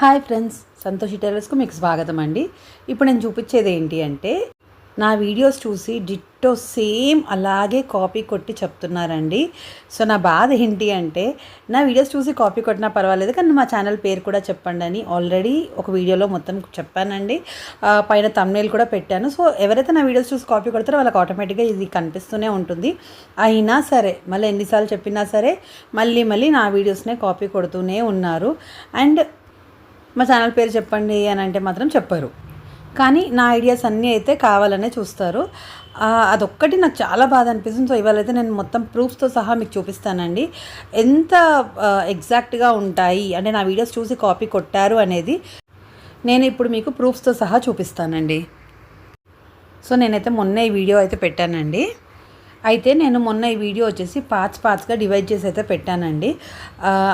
Hi friends Santoshi టైలర్స్కు మీకు స్వాగతం అండి. ఇప్పుడు నేను చూపించేది ఏంటి అంటే నా వీడియోస్ చూసి డిట్టో సేమ్ అలాగే కాపీ కొట్టి చెప్తున్నారండి. సో నా బాధ ఏంటి అంటే నా వీడియోస్ చూసి కాపీ కొట్టినా పర్వాలేదు కానీ మా ఛానల్ పేరు కూడా చెప్పండి అని ఆల్రెడీ ఒక వీడియోలో మొత్తం చెప్పానండి. పైన తమ్నేల్ కూడా పెట్టాను. సో ఎవరైతే నా వీడియోస్ చూసి కాపీ కొడతారో వాళ్ళకి ఆటోమేటిక్గా ఇది కనిపిస్తూనే ఉంటుంది. అయినా సరే మళ్ళీ ఎన్నిసార్లు చెప్పినా సరే మళ్ళీ మళ్ళీ నా వీడియోస్నే కాపీ కొడుతూనే ఉన్నారు. అండ్ మా ఛానల్ పేరు చెప్పండి అని అంటే మాత్రం చెప్పరు. కానీ నా ఐడియాస్ అన్నీ అయితే కావాలనే చూస్తారు. అదొక్కటి నాకు చాలా బాధ అనిపిస్తుంది. సో ఇవాళ అయితే నేను మొత్తం ప్రూఫ్స్తో సహా మీకు చూపిస్తానండి. ఎంత ఎగ్జాక్ట్గా ఉంటాయి? అంటే నా వీడియోస్ చూసి కాపీ కొట్టారు అనేది నేను ఇప్పుడు మీకు ప్రూఫ్స్తో సహా చూపిస్తానండి. సో నేనైతే మొన్న ఈ వీడియో అయితే పెట్టానండి. అయితే నేను మొన్న ఈ వీడియో వచ్చేసి పార్ట్స్ పార్ట్స్గా డివైడ్ చేసి అయితే పెట్టానండి.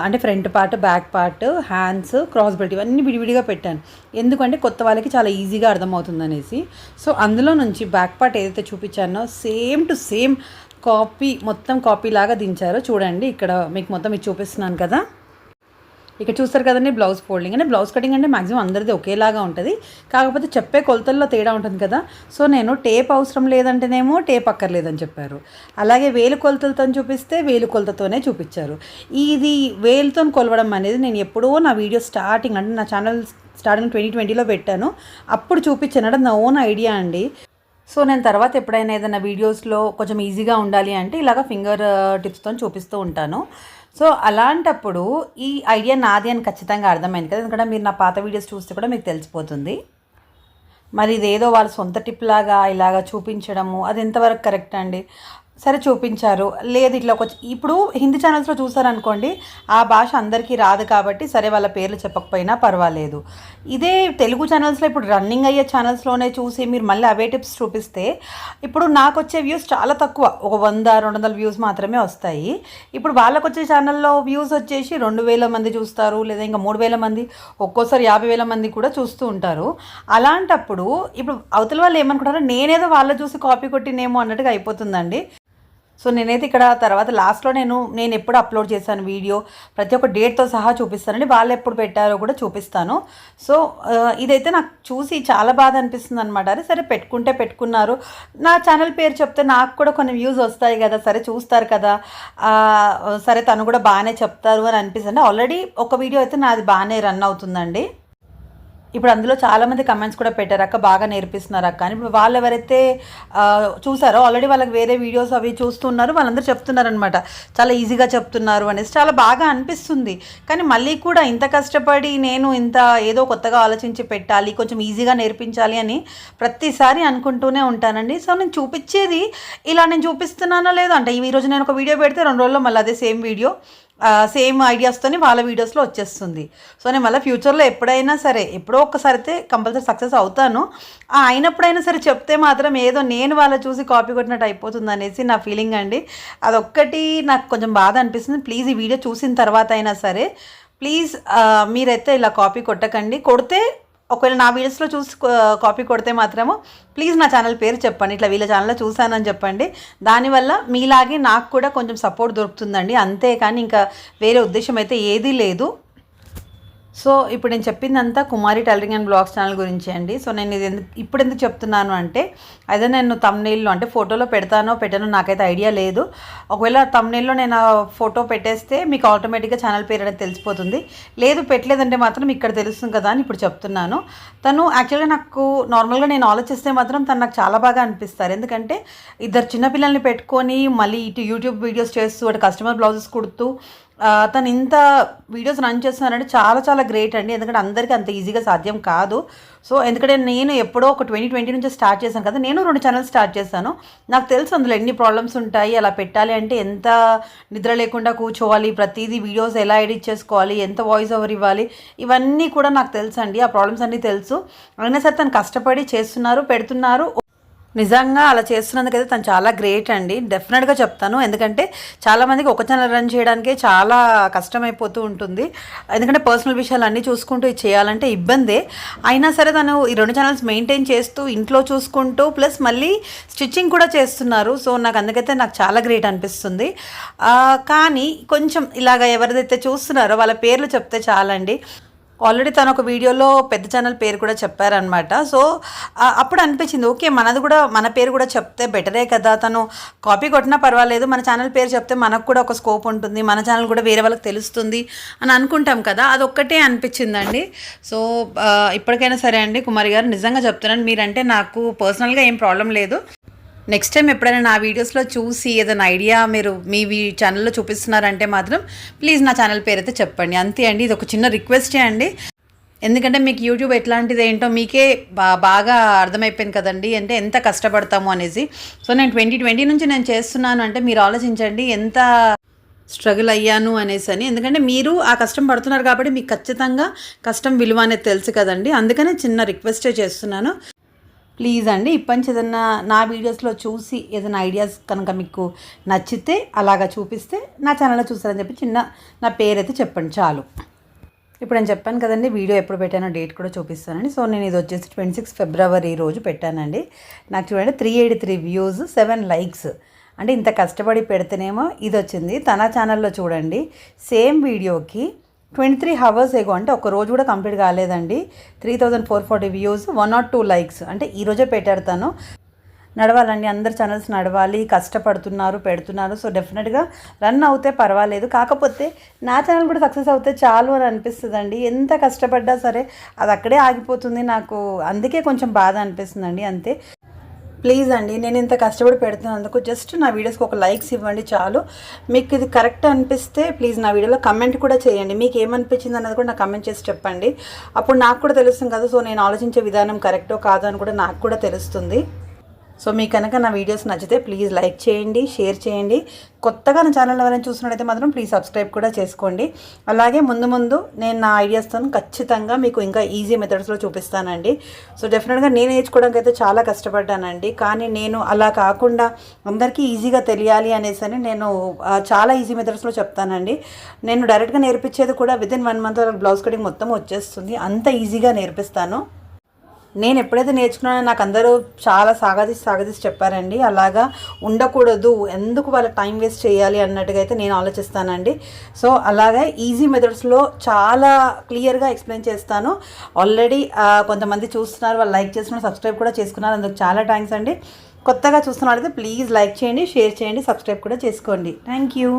అంటే front part back part hands cross belt ఇవన్నీ విడివిడిగా పెట్టాను. ఎందుకంటే కొత్త వాళ్ళకి చాలా ఈజీగా అర్థమవుతుంది అనేసి సో అందులో నుంచి బ్యాక్ పార్ట్ ఏదైతే చూపించానో సేమ్ టు సేమ్ కాపీ మొత్తం కాపీ లాగా దించారో చూడండి. ఇక్కడ మీకు మొత్తం ఇది చూపిస్తున్నాను కదా. ఇక్కడ చూస్తారు కదండి బ్లౌజ్ ఫోల్డింగ్ అంటే బ్లౌజ్ కటింగ్ అంటే మాక్సిమం అందరిది ఒకేలాగా ఉంటుంది. కాకపోతే చెప్పే కొలతల్లో తేడా ఉంటుంది కదా. సో నేను టేప్ అవసరం లేదంటేనేమో టేప్ అక్కర్లేదని చెప్పారు. అలాగే వేలు కొలతలతో చూపిస్తే వేలు కొలతతోనే చూపించారు. ఇది వేలుతో కొలవడం అనేది నేను ఎప్పుడో నా వీడియో స్టార్టింగ్ అంటే నా ఛానల్ స్టార్టింగ్ ట్వంటీ ట్వంటీలో పెట్టాను. అప్పుడు చూపించాను. అంటే నా ఓన్ ఐడియా అండి. సో నేను తర్వాత ఎప్పుడైనా ఏదైనా వీడియోస్లో కొంచెం ఈజీగా ఉండాలి అంటే ఇలాగ ఫింగర్ టిప్స్తో చూపిస్తూ ఉంటాను. సో అలాంటప్పుడు ఈ ఐడియా నాది అని ఖచ్చితంగా అర్థమైంది కదా. ఎందుకంటే మీరు నా పాత వీడియోస్ చూస్తే కూడా మీకు తెలిసిపోతుంది. మరి ఇదేదో వాళ్ళ సొంత టిప్ లాగా ఇలాగా చూపించడము అది ఎంతవరకు కరెక్ట్ అండి? సరే చూపించారు. లేదు ఇట్లా ఒక ఇప్పుడు హిందీ ఛానల్స్లో చూసారనుకోండి ఆ భాష అందరికీ రాదు కాబట్టి సరే వాళ్ళ పేర్లు చెప్పకపోయినా పర్వాలేదు. ఇదే తెలుగు ఛానల్స్లో ఇప్పుడు రన్నింగ్ అయ్యే ఛానల్స్లోనే చూసి మీరు మళ్ళీ అవే టిప్స్ చూపిస్తే ఇప్పుడు నాకు వచ్చే వ్యూస్ చాలా తక్కువ. ఒక వంద రెండు వందల వ్యూస్ మాత్రమే వస్తాయి. ఇప్పుడు వాళ్ళకు వచ్చే ఛానల్లో వ్యూస్ వచ్చేసి రెండు వేల మంది చూస్తారు లేదా ఇంకా మూడు వేల మంది ఒక్కోసారి యాభై వేల మంది కూడా చూస్తూ ఉంటారు. అలాంటప్పుడు ఇప్పుడు అవతల వాళ్ళు ఏమనుకుంటారో నేనేదో వాళ్ళ చూసి కాపీ కొట్టినేమో అన్నట్టుగా అయిపోతుందండి. సో నేనైతే ఇక్కడ తర్వాత లాస్ట్లో నేను నేను ఎప్పుడు అప్లోడ్ చేశాను వీడియో ప్రతి ఒక్క డేట్తో సహా చూపిస్తానండి. వాళ్ళు ఎప్పుడు పెట్టారో కూడా చూపిస్తాను. సో ఇదైతే నాకు చూసి చాలా బాధ అనిపిస్తుంది అనమాట అరే సరే పెట్టుకుంటే పెట్టుకున్నారు. నా ఛానల్ పేరు చెప్తే నాకు కూడా కొన్ని వ్యూస్ వస్తాయి కదా సరే చూస్తారు కదా. సరే తను కూడా బాగానే చెప్తారు అని అనిపిస్తుంది. ఆల్రెడీ ఒక వీడియో అయితే నాది బాగానే రన్ అవుతుందండి. ఇప్పుడు అందులో చాలామంది కమెంట్స్ కూడా పెట్టారు అక్క బాగా నేర్పిస్తున్నారు అక్క అని. ఇప్పుడు వాళ్ళు ఎవరైతే చూసారో ఆల్రెడీ వాళ్ళకి వేరే వీడియోస్ అవి చూస్తున్నారు వాళ్ళందరూ చెప్తున్నారు అనమాట చాలా ఈజీగా చెప్తున్నారు అనేసి. చాలా బాగా అనిపిస్తుంది. కానీ మళ్ళీ కూడా ఇంత కష్టపడి నేను ఇంత ఏదో కొత్తగా ఆలోచించి పెట్టాలి కొంచెం ఈజీగా నేర్పించాలి అని ప్రతిసారి అనుకుంటూనే ఉంటానండి. సో నేను చూపించేది ఇలా నేను చూపిస్తున్నానో లేదో? అంటే ఈ రోజు నేను ఒక వీడియో పెడితే రెండు రోజుల్లో మళ్ళీ అదే సేమ్ వీడియో సేమ్ ఐడియాస్తోని వాళ్ళ వీడియోస్లో వచ్చేస్తుంది. సో నేను మళ్ళీ ఫ్యూచర్లో ఎప్పుడైనా సరే ఎప్పుడో ఒక్కసారి అయితే కంపల్సరీ సక్సెస్ అవుతాను. అయినప్పుడైనా సరే చెప్తే మాత్రం ఏదో నేను వాళ్ళ చూసి కాపీ కొట్టినట్టు అయిపోతుంది అనేసి నా ఫీలింగ్ అండి. అదొక్కటి నాకు కొంచెం బాధ అనిపిస్తుంది. ప్లీజ్ ఈ వీడియో చూసిన తర్వాత అయినా సరే ప్లీజ్ మీరైతే ఇలా కాపీ కొట్టకండి. కొడితే ఒకవేళ నా వీడియోస్లో చూసి కాపీ కొడితే మాత్రము ప్లీజ్ నా ఛానల్ పేరు చెప్పండి. ఇట్లా వీళ్ళ ఛానల్లో చూశానని చెప్పండి. దానివల్ల మీలాగే నాకు కూడా కొంచెం సపోర్ట్ దొరుకుతుందండి. అంతే కానీ ఇంకా వేరే ఉద్దేశం అయితే ఏదీ లేదు. సో ఇప్పుడు నేను చెప్పిందంతా Kumari tailoring and blogs channel గురించి అండి. సో నేను ఇది ఎందుకు ఇప్పుడు ఎందుకు చెప్తున్నాను అంటే అదే నేను తమ్నేల్లో అంటే ఫోటోలో పెడతానో పెట్టానో నాకైతే ఐడియా లేదు. ఒకవేళ తమ్నేల్లో నేను ఫోటో పెట్టేస్తే మీకు ఆటోమేటిక్గా ఛానల్ పేరు అనేది తెలిసిపోతుంది. లేదు పెట్టలేదంటే మాత్రం ఇక్కడ తెలుస్తుంది కదా అని ఇప్పుడు చెప్తున్నాను. తను యాక్చువల్గా నాకు నార్మల్గా నేను ఆలోచిస్తే మాత్రం తను నాకు చాలా బాగా అనిపిస్తారు. ఎందుకంటే ఇద్దరు చిన్నపిల్లల్ని పెట్టుకొని మళ్ళీ ఇటు యూట్యూబ్ వీడియోస్ చేస్తూ అటు కస్టమర్ బ్లౌజెస్ కుడుతూ తను ఇంత వీడియోస్ రన్ చేస్తున్నారంటే చాలా చాలా గ్రేట్ అండి. ఎందుకంటే అందరికీ అంత ఈజీగా సాధ్యం కాదు. సో ఎందుకంటే నేను ఎప్పుడో ఒక ట్వంటీ ట్వంటీ నుంచి స్టార్ట్ చేశాను కదా నేను రెండు ఛానల్స్ స్టార్ట్ చేశాను. నాకు తెలుసు అందులో ఎన్ని ప్రాబ్లమ్స్ ఉంటాయి అలా పెట్టాలి అంటే ఎంత నిద్ర లేకుండా కూర్చోవాలి ప్రతిదీ వీడియోస్ ఎలా ఎడిట్ చేసుకోవాలి ఎంత వాయిస్ ఓవర్ ఇవ్వాలి ఇవన్నీ కూడా నాకు తెలుసు అండి ఆ ప్రాబ్లమ్స్ అన్నీ తెలుసు. అయినా సరే తను కష్టపడి చేస్తున్నారు పెడుతున్నారు. నిజంగా అలా చేస్తున్నందుకైతే తను చాలా గ్రేట్ అండి. డెఫినెట్గా చెప్తాను. ఎందుకంటే చాలామందికి ఒక ఛానల్ రన్ చేయడానికే చాలా కష్టమైపోతూ ఉంటుంది. ఎందుకంటే పర్సనల్ విషయాలు అన్నీ చూసుకుంటూ ఇది చేయాలంటే ఇబ్బందే. అయినా సరే తను ఈ రెండు ఛానల్స్ మెయింటైన్ చేస్తూ ఇంట్లో చూసుకుంటూ ప్లస్ మళ్ళీ స్టిచ్చింగ్ కూడా చేస్తున్నారు. సో నాకు అందుకైతే నాకు చాలా గ్రేట్ అనిపిస్తుంది. కానీ కొంచెం ఇలాగ ఎవరిదైతే చూస్తున్నారో వాళ్ళ పేర్లు చెప్తే చాలండి. ఆల్రెడీ తను ఒక వీడియోలో పెద్ద ఛానల్ పేరు కూడా చెప్పారనమాట సో అప్పుడు అనిపించింది ఓకే మనది కూడా మన పేరు కూడా చెప్తే బెటరే కదా. తను కాపీ కొట్టినా పర్వాలేదు మన ఛానల్ పేరు చెప్తే మనకు కూడా ఒక స్కోప్ ఉంటుంది మన ఛానల్ కూడా వేరే వాళ్ళకి తెలుస్తుంది అని అనుకుంటాం కదా. అదొక్కటే అనిపించిందండి. సో ఇప్పటికైనా సరే అండి కుమారి గారు నిజంగా చెప్తున్నాను మీరంటే నాకు పర్సనల్గా ఏం ప్రాబ్లం లేదు. నెక్స్ట్ టైం ఎప్పుడైనా నా వీడియోస్లో చూసి ఏదైనా ఐడియా మీరు మీ ఛానల్లో చూపిస్తున్నారంటే మాత్రం ప్లీజ్ నా ఛానల్ పేరు అయితే చెప్పండి. అంతే అండి ఇది ఒక చిన్న రిక్వెస్టే అండి. ఎందుకంటే మీకు యూట్యూబ్ ఎట్లాంటిది ఏంటో మీకే బా బాగా అర్థమైపోయింది కదండి అంటే ఎంత కష్టపడతాము అనేసి. సో నేను ట్వంటీ ట్వంటీ నుంచి నేను చేస్తున్నాను అంటే మీరు ఆలోచించండి ఎంత స్ట్రగుల్ అయ్యాను అనేసి అని. ఎందుకంటే మీరు ఆ కష్టం పడుతున్నారు కాబట్టి మీకు ఖచ్చితంగా కష్టం విలువ అనేది తెలుసు కదండి. అందుకనే చిన్న రిక్వెస్టే చేస్తున్నాను. ప్లీజ్ అండి ఇప్పటి నుంచి ఏదన్నా నా వీడియోస్లో చూసి ఏదైనా ఐడియాస్ కనుక మీకు నచ్చితే అలాగా చూపిస్తే నా ఛానల్లో చూసారని చెప్పి చిన్న నా పేరైతే చెప్పండి చాలు. ఇప్పుడు నేను చెప్పాను కదండి వీడియో ఎప్పుడు పెట్టానో డేట్ కూడా చూపిస్తానండి. సో నేను ఇది వచ్చేసి ట్వంటీ సిక్స్ ఫిబ్రవరి రోజు పెట్టానండి. నాకు చూడండి three eighty three views seven likes అంటే ఇంత కష్టపడి పెడితేనేమో ఇది వచ్చింది. తన ఛానల్లో చూడండి సేమ్ వీడియోకి ట్వంటీ త్రీ హవర్స్ ఏగో అంటే ఒక రోజు కూడా కంప్లీట్ కాలేదండి. Three thousand four forty views one not two likes అంటే ఈరోజే పెట్టాడు తను నడవాలండి అందరు ఛానల్స్ నడవాలి కష్టపడుతున్నారు పెడుతున్నారు. సో డెఫినెట్గా రన్ అవుతే పర్వాలేదు. కాకపోతే నా ఛానల్ కూడా సక్సెస్ అవుతే చాలు అని అనిపిస్తుందండి. ఎంత కష్టపడ్డా సరే అది అక్కడే ఆగిపోతుంది నాకు. అందుకే కొంచెం బాధ అనిపిస్తుందండి అంతే. ప్లీజ్ అండి నేను ఇంత కష్టపడి పెడుతున్నందుకు జస్ట్ నా వీడియోస్కి ఒక లైక్స్ ఇవ్వండి చాలు. మీకు ఇది కరెక్ట్ అనిపిస్తే ప్లీజ్ నా వీడియోలో కమెంట్ కూడా చేయండి. మీకు ఏమనిపించింది అన్నది కూడా నాకు కమెంట్ చేసి చెప్పండి. అప్పుడు నాకు కూడా తెలుస్తుంది కదా సో నేను ఆలోచించే విధానం కరెక్టో కాదో అని కూడా నాకు కూడా తెలుస్తుంది. సో మీకు కనుక నా వీడియోస్ నచ్చితే ప్లీజ్ లైక్ చేయండి షేర్ చేయండి. కొత్తగా నా ఛానల్ ఎవరైనా చూసినట్టయితే మాత్రం ప్లీజ్ సబ్స్క్రైబ్ కూడా చేసుకోండి. అలాగే ముందు ముందు నేను నా ఐడియాస్తో ఖచ్చితంగా మీకు ఇంకా ఈజీ మెథడ్స్లో చూపిస్తానండి. సో డెఫినెట్గా నేను నేర్చుకోవడానికి అయితే చాలా కష్టపడ్డానండి. కానీ నేను అలా కాకుండా అందరికీ ఈజీగా తెలియాలి అనేసి అని నేను చాలా ఈజీ మెథడ్స్లో చెప్తానండి. నేను డైరెక్ట్గా నేర్పించేది కూడా within one month blouse cutting మొత్తం వచ్చేస్తుంది. అంత ఈజీగా నేర్పిస్తాను. నేను ఎప్పుడైతే నేర్చుకున్నానో నాకు అందరూ చాలా సాగదీసి సాగదీసి చెప్పారండి. అలాగా ఉండకూడదు ఎందుకు వాళ్ళ టైం వేస్ట్ చేయాలి అన్నట్టుగా అయితే నేను ఆలోచిస్తానండి. సో అలాగే ఈజీ మెథడ్స్లో చాలా క్లియర్గా ఎక్స్ప్లెయిన్ చేస్తాను. ఆల్రెడీ కొంతమంది చూస్తున్నారు వాళ్ళు లైక్ చేస్తున్నారు సబ్స్క్రైబ్ కూడా చేసుకున్నారు. అందుకు చాలా థ్యాంక్స్ అండి. కొత్తగా చూస్తున్న వాళ్ళైతే ప్లీజ్ లైక్ చేయండి షేర్ చేయండి సబ్స్క్రైబ్ కూడా చేసుకోండి. Thank you.